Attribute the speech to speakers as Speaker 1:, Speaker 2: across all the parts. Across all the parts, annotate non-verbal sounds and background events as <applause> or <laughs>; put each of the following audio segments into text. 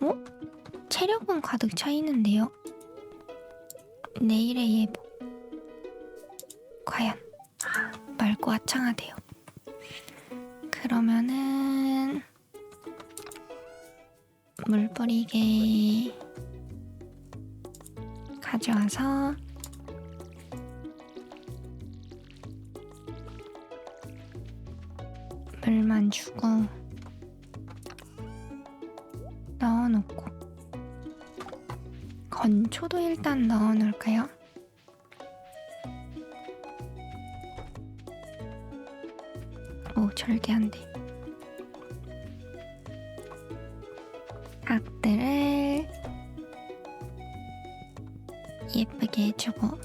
Speaker 1: 어? 체력은 가득 차 있는데요? 내일의 예보. 과연 아, 맑고 아창하대요. 그러면은 물 뿌리게 가져와서 물만 주고 넣어놓고 건초도 일단 넣어놓을까요? 오 절대 안 돼. 닭들을 예쁘게 해주고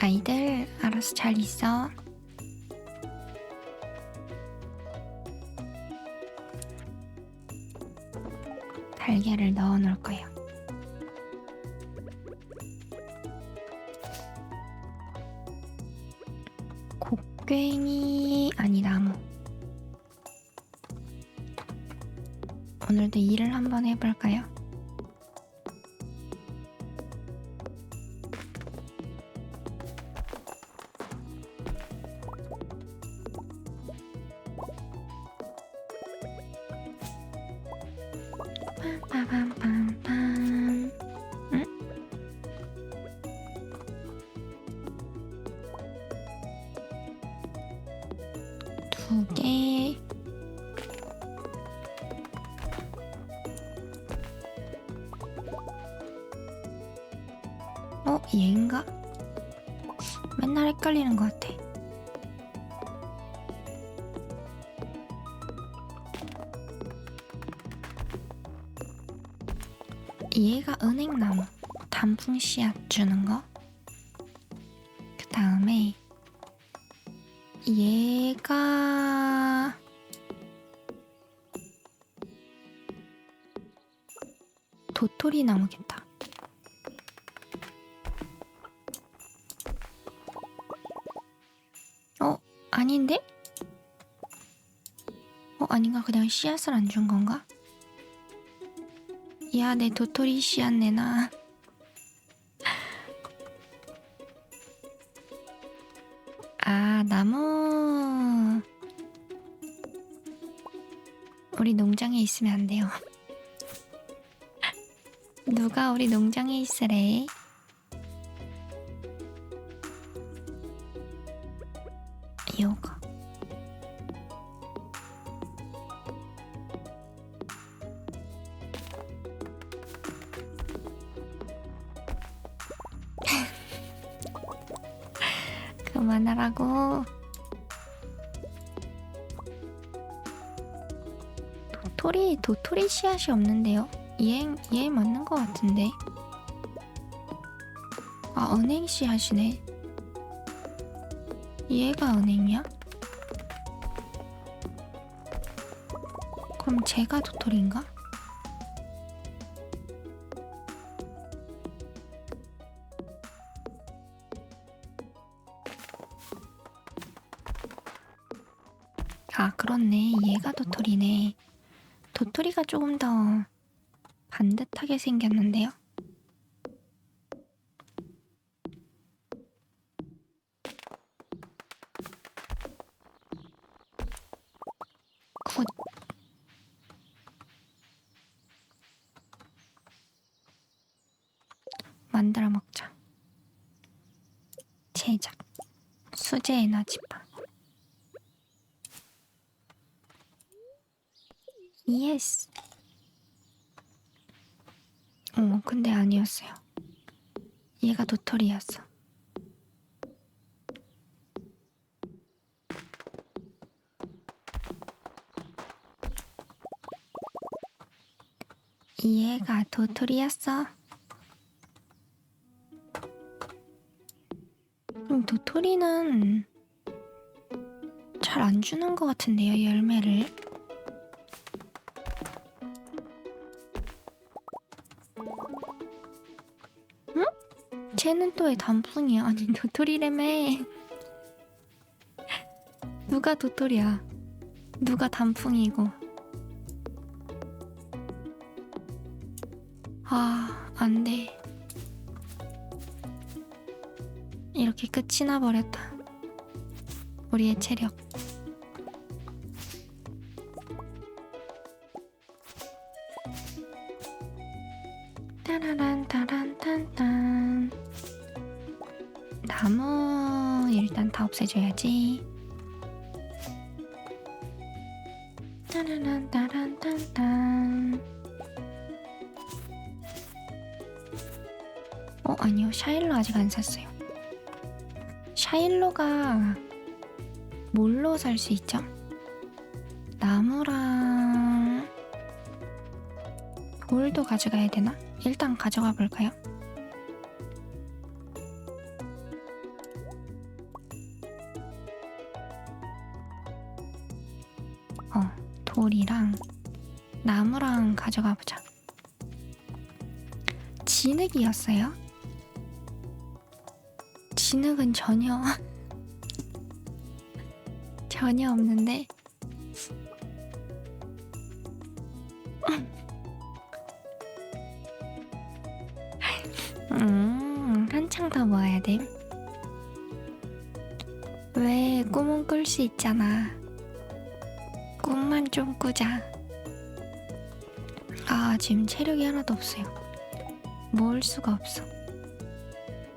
Speaker 1: 아이들 알아서 잘 있어. 달걀을 넣어 놓을 거예요. 곡괭이 아니 나무. 오늘도 일을 한번 해볼까 Bam, bam, bam. 얘가 은행나무 단풍 씨앗 주는 거. 그 다음에 얘가 도토리 나무겠다. 어, 아닌데? 어, 아닌가? 그냥 씨앗을 안 준 건가? 야, 내 도토리 씨앗 내놔. 아, 나무. 우리 농장에 있으면 안 돼요. 누가 우리 농장에 있으래? 그만하라고. 도토리, 도토리 씨앗이 없는데요? 얘, 얘 맞는 것 같은데. 아, 은행 씨앗이네. 얘가 은행이야? 그럼 제가 도토리인가? 아, 그렇네. 얘가 도토리네. 도토리가 조금 더 반듯하게 생겼는데요? 굿. 만들어 먹자. 제작. 수제 에너지바. 예스. 어, 근데 아니었어요. 얘가 도토리였어. 얘가 도토리였어. 음, 도토리는 잘 안 주는 것 같은데요, 열매를. 왜 단풍이야? 아니 도토리라며. 누가 도토리야? 누가 단풍이고? 아, 안 돼. 이렇게 끝이 나버렸다. 우리의 체력. 없애줘야지 따라란 따란 딴딴 어 아니요 샤일로 아직 안 샀어요 샤일로가 뭘로 살 수 있죠? 나무랑 돌도 가져가야 되나? 일단 가져가 볼까요? 가져가 보자. 진흙이었어요? 진흙은 전혀 <laughs> 전혀 없는데 <laughs> 음, 한창 더 모아야 돼. 왜 꿈은 꿀 수 있잖아. 꿈만 좀 꾸자. 아, 지금 체력이 하나도 없어요. 모을 수가 없어.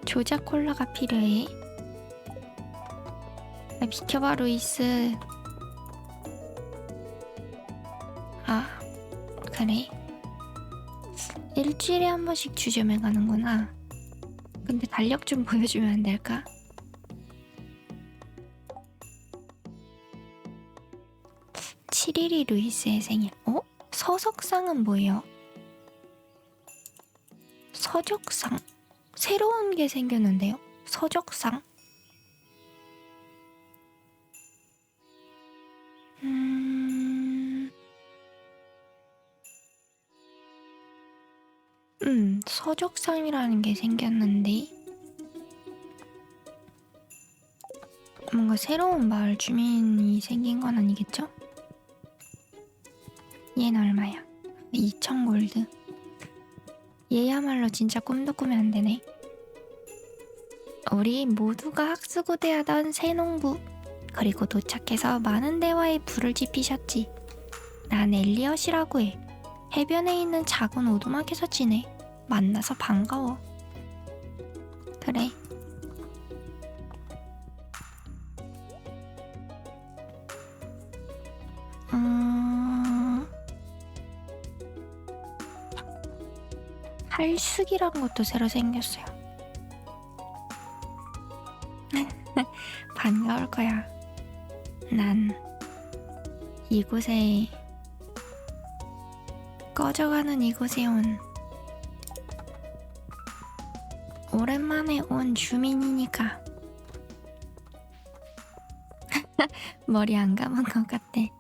Speaker 1: 조작 콜라가 필요해. 아, 비켜봐, 루이스. 아, 그래. 일주일에 한 번씩 주점에 가는구나. 근데 달력 좀 보여주면 안 될까? 칠일이 루이스의 생일. 어? 서석상은 뭐예요? 서적상? 새로운 게 생겼는데요? 서적상? 음... 음, 서적상이라는 게 생겼는데 뭔가 새로운 마을 주민이 생긴 건 아니겠죠? 얘는 얼마야? 2천 골드. 얘야말로 진짜 꿈도 꾸면 안 되네. 우리 모두가 학수고대하던 새농부 그리고 도착해서 많은 대화에 불을 지피셨지. 난 엘리엇이라고 해. 해변에 있는 작은 오두막에서 지내. 만나서 반가워. 그래. 할숙이란 것도 새로 생겼어요. <laughs> 반가울 거야. 난 이곳에 꺼져가는 이곳에 온 오랜만에 온 주민이니까 <laughs> 머리 안 감은 것 같아.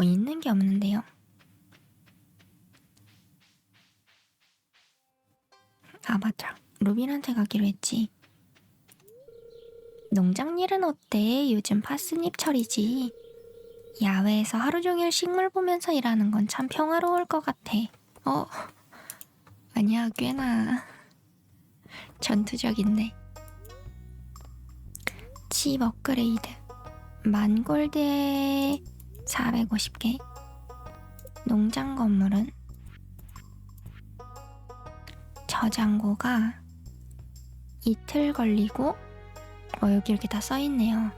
Speaker 1: 뭐 있는 게 없는데요. 아 맞아. 루빈한테 가기로 했지. 농장 일은 어때? 요즘 파스잎철이지. 야외에서 하루 종일 식물 보면서 일하는 건 참 평화로울 것 같아. 어, 아니야, 꽤나 전투적인데. 칩 업그레이드. 만 골드에 450개. 농장 건물은 저장고가 이틀 걸리고 어, 여기 이렇게 다 써있네요.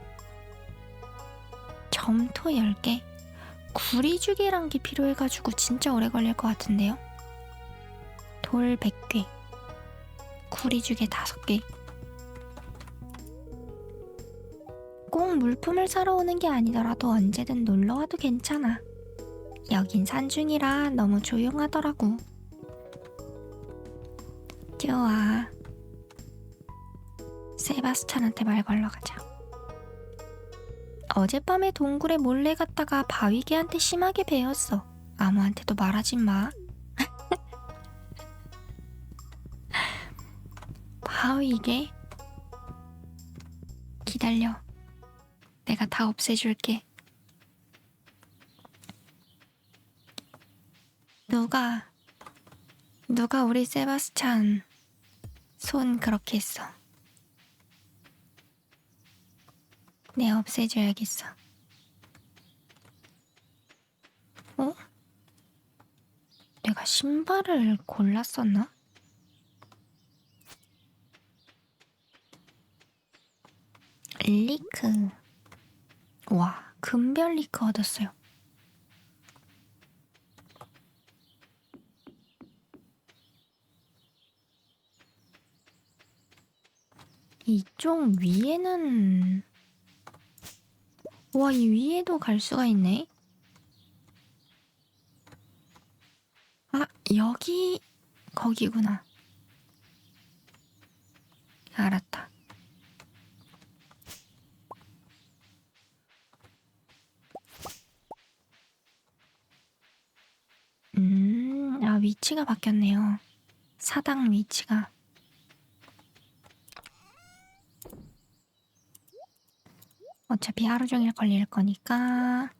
Speaker 1: 점토 10개. 구리주개란 게 필요해가지고 진짜 오래 걸릴 것 같은데요. 돌 100개. 구리주개 5개. 꼭 물품을 사러 오는 게 아니더라도 언제든 놀러 와도 괜찮아. 여긴 산중이라 너무 조용하더라고. 좋아. 세바스찬한테 말 걸러 가자. 어젯밤에 동굴에 몰래 갔다가 바위개한테 심하게 베었어. 아무한테도 말하지 마. <laughs> 바위개? 기다려. 내가 다 없애줄게. 누가, 누가 우리 세바스찬 손 그렇게 했어. 내 없애줘야겠어. 어? 내가 신발을 골랐었나? 리크. 와, 금별 리크 얻었어요. 이쪽 위에는 와, 이 위에도 갈 수가 있네. 아, 여기 거기구나. 알았다. 음, 아, 위치가 바뀌었네요. 사당 위치가. 어차피 하루 종일 걸릴 거니까.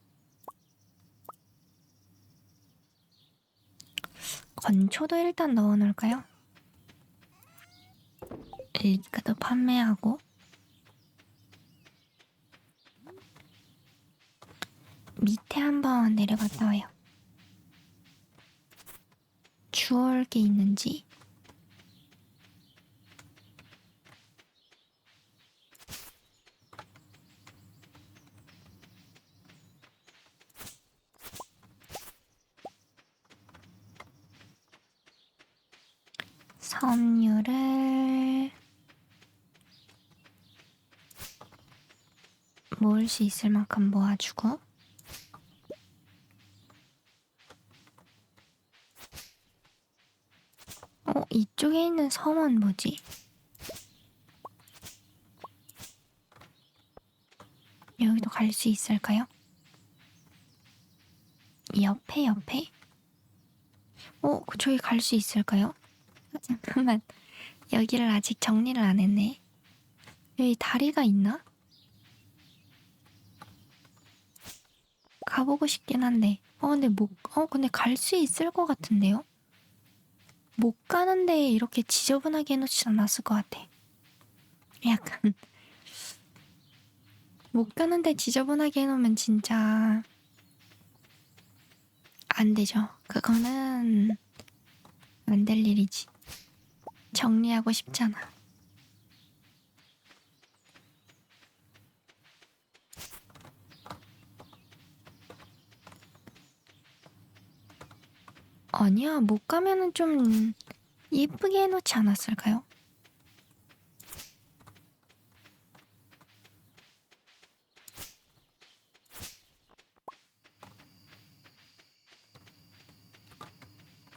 Speaker 1: 건초도 일단 넣어 놓을까요? 리크도 판매하고. 밑에 한번 내려갔다 와요. 주워올 게 있는지. 섬유를 모을 수 있을 만큼 모아주고 어, 이쪽에 있는 섬은 뭐지? 여기도 갈 수 있을까요? 옆에 옆에? 어, 저기 갈 수 있을까요? 아, 잠깐만. 여기를 아직 정리를 안 했네. 여기 다리가 있나? 가보고 싶긴 한데. 어, 근데 못, 어, 근데 갈 수 있을 것 같은데요? 못 가는데 이렇게 지저분하게 해놓지 않았을 것 같아. 약간. 못 가는데 지저분하게 해놓으면 진짜. 안 되죠. 그거는 안 될 일이지. 정리하고 싶잖아. 아니야, 못 가면은 좀 예쁘게 해놓지 않았을까요?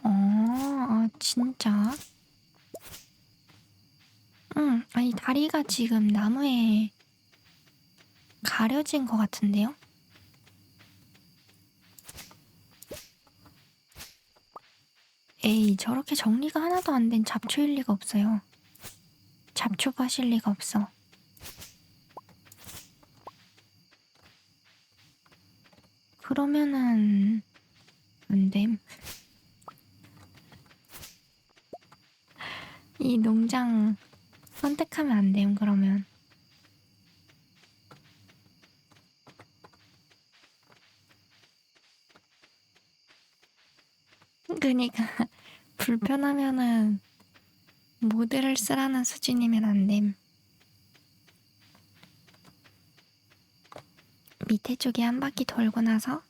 Speaker 1: 어, 아, 진짜? 응, 아니, 다리가 지금 나무에 가려진 것 같은데요? 에이, 저렇게 정리가 하나도 안 된 잡초일 리가 없어요. 잡초밭일 리가 없어. 그러면은 안 됨. 이 농장 선택하면 안 됨, 그러면. 그니까 불편하면은 모드를 쓰라는 수준이면 안 됨. 밑에 쪽에 한 바퀴 돌고 나서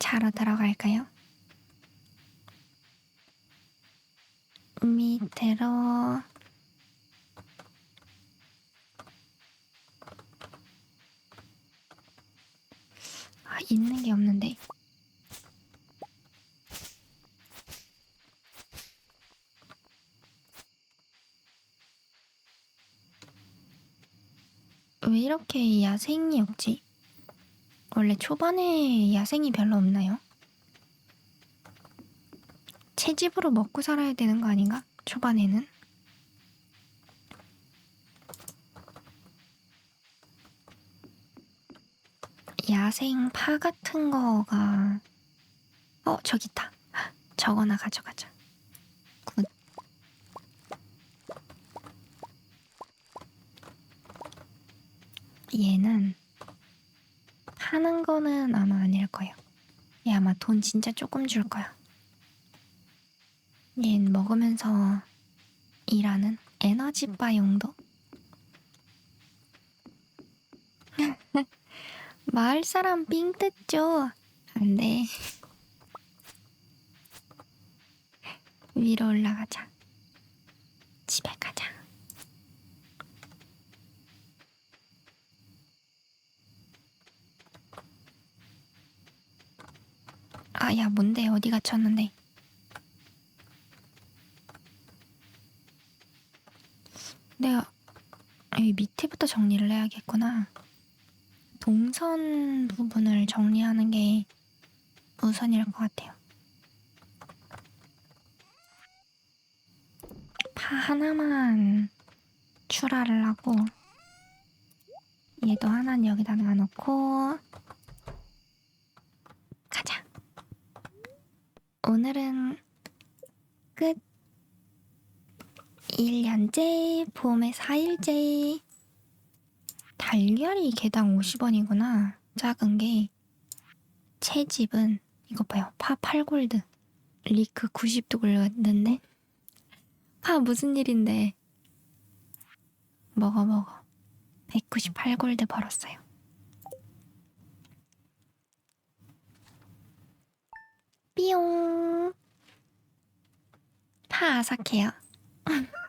Speaker 1: 자러 들어갈까요? 밑으로 아, 있는 게 없는데. 왜 이렇게 야생이 없지? 원래 초반에 야생이 별로 없나요? 채집으로 먹고 살아야 되는 거 아닌가? 초반에는? 야생 파 같은 거가 어 저기 있다 저거나 가져가자 얘는 파는 거는 아마 아닐 거예요 얘 아마 돈 진짜 조금 줄 거야 얜 먹으면서 일하는 에너지바 용도 <laughs> 마을 사람 삥 뜯죠? 안 돼. <laughs> 위로 올라가자. 집에 가자. 아, 야, 뭔데? 어디 갇혔는데? 내가 여기 밑에부터 정리를 해야겠구나. 동선 부분을 정리하는 게 우선일 것 같아요. 파 하나만 출하를 하고 얘도 하나는 여기다 놔놓고 가자. 오늘은 끝. 1년째, 봄에 4일째. 달걀이 개당 50원이구나. 작은 게. 채집은 이거 봐요. 파 8골드. 리크 90도 굴렸는데. 파 무슨 일인데. 먹어 먹어. 198골드 벌었어요. 삐용. 파 아삭해요. <laughs>